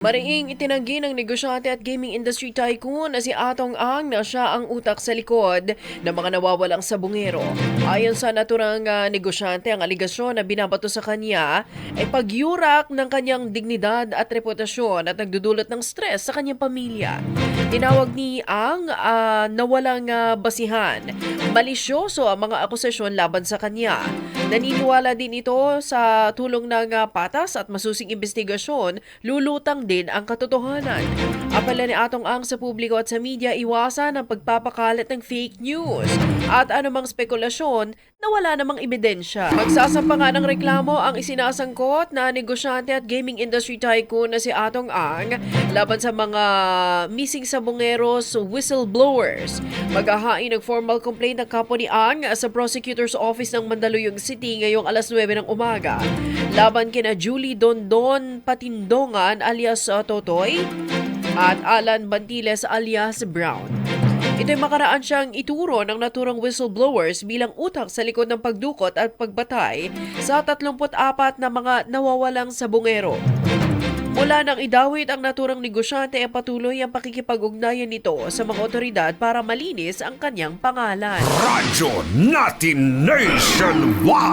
Mariing itinanggi ng negosyante at gaming industry tycoon na si Atong Ang na siya ang utak sa likod ng mga nawawalang sabungero. Ayon sa naturang ah, negosyante, ang aligasyon na binabato sa kanya ay pagyurak ng kanyang dignidad at reputasyon at nagdudulot ng stress sa kanyang pamilya. Tinawag ni Ang ah, na ah, basihan. Malisyoso ang mga akusasyon laban sa kanya. Naniniwala din ito sa tulong ng ah, patas at masusing investigasyon, lulutang din ang katotohanan. Apala ni Atong Ang sa publiko at sa media iwasan ang pagpapakalat ng fake news at anumang spekulasyon na wala namang ebidensya. Magsasampa nga ng reklamo ang isinasangkot na negosyante at gaming industry tycoon na si Atong Ang laban sa mga missing sabongeros whistleblowers. Maghahain ng formal complaint ng kapo ni Ang sa prosecutor's office ng Mandaluyong City ngayong alas 9 ng umaga. Laban kina Julie Dondon Patindongan alias uh, Totoy at Alan Bantiles alias Brown. Ito'y makaraan siyang ituro ng naturang whistleblowers bilang utak sa likod ng pagdukot at pagbatay sa 34 na mga nawawalang sabungero. Mula nang idawit ang naturang negosyante ay patuloy ang pakikipag-ugnayan nito sa mga otoridad para malinis ang kanyang pangalan. Radyo natin nationwide.